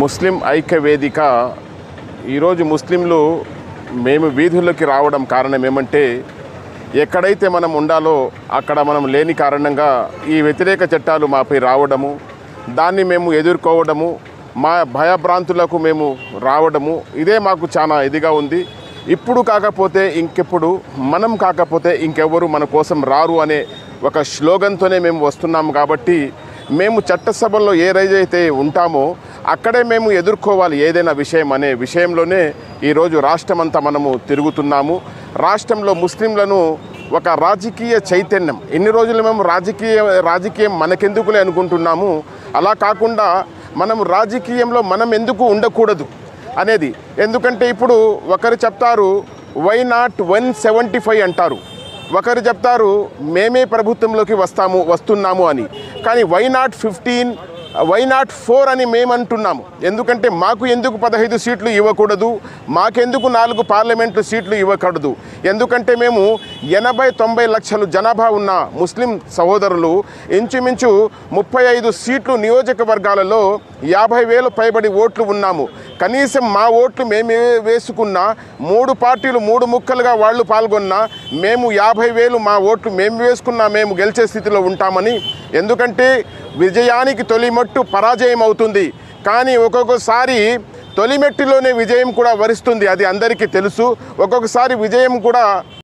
ముస్లిం ఐక్య వేదిక ఈరోజు ముస్లింలు మేము వీధుల్లోకి రావడం కారణం ఏమంటే ఎక్కడైతే మనం ఉండాలో అక్కడ మనం లేని కారణంగా ఈ వ్యతిరేక చట్టాలు మాపై రావడము దాన్ని మేము ఎదుర్కోవడము మా భయభ్రాంతులకు మేము రావడము ఇదే మాకు చాలా ఇదిగా ఉంది. ఇప్పుడు కాకపోతే ఇంకెప్పుడు మనం కాకపోతే ఇంకెవరు మన కోసం రారు అనే ఒక స్లోగన్తోనే మేము వస్తున్నాము కాబట్టి మేము చట్టసభల్లో ఏ రైజైతే ఉంటామో అక్కడే మేము ఎదుర్కోవాలి ఏదైనా విషయం అనే విషయంలోనే ఈరోజు రాష్ట్రమంతా మనము తిరుగుతున్నాము. రాష్ట్రంలో ముస్లింలను ఒక రాజకీయ చైతన్యం. ఎన్ని రోజులు మేము రాజకీయ రాజకీయం మనకెందుకులే అనుకుంటున్నాము? అలా కాకుండా మనం రాజకీయంలో మనం ఎందుకు ఉండకూడదు అనేది. ఎందుకంటే ఇప్పుడు ఒకరు చెప్తారు why not one seventy five అంటారు. ఒకరు చెప్తారు మేమే ప్రభుత్వంలోకి వస్తాము వస్తున్నాము అని. కానీ why not fifteen why not four అని మేమంటున్నాము? ఎందుకంటే మాకు ఎందుకు పదహైదు సీట్లు ఇవ్వకూడదు? మాకెందుకు నాలుగు పార్లమెంటు సీట్లు ఇవ్వకూడదు? ఎందుకంటే మేము ఎనభై తొంభై లక్షలు జనాభా ఉన్న ముస్లిం సహోదరులు ఇంచుమించు ముప్పై ఐదు సీట్లు నియోజకవర్గాలలో యాభై వేలు పైబడి ఓట్లు ఉన్నాము. కనీసం మా ఓట్లు మేమే వేసుకున్న మూడు పార్టీలు మూడు ముక్కలుగా వాళ్ళు పాల్గొన్నా మేము యాభై వేలు మా ఓట్లు మేము వేసుకున్నా మేము గెలిచే స్థితిలో ఉంటామని. ఎందుకంటే విజయానికి తొలిమట్టు పరాజయం అవుతుంది. కానీ ఒక్కొక్కసారి తొలిమెట్టులోనే విజయం కూడా వరిస్తుంది అది అందరికీ తెలుసు. ఒక్కొక్కసారి విజయం కూడా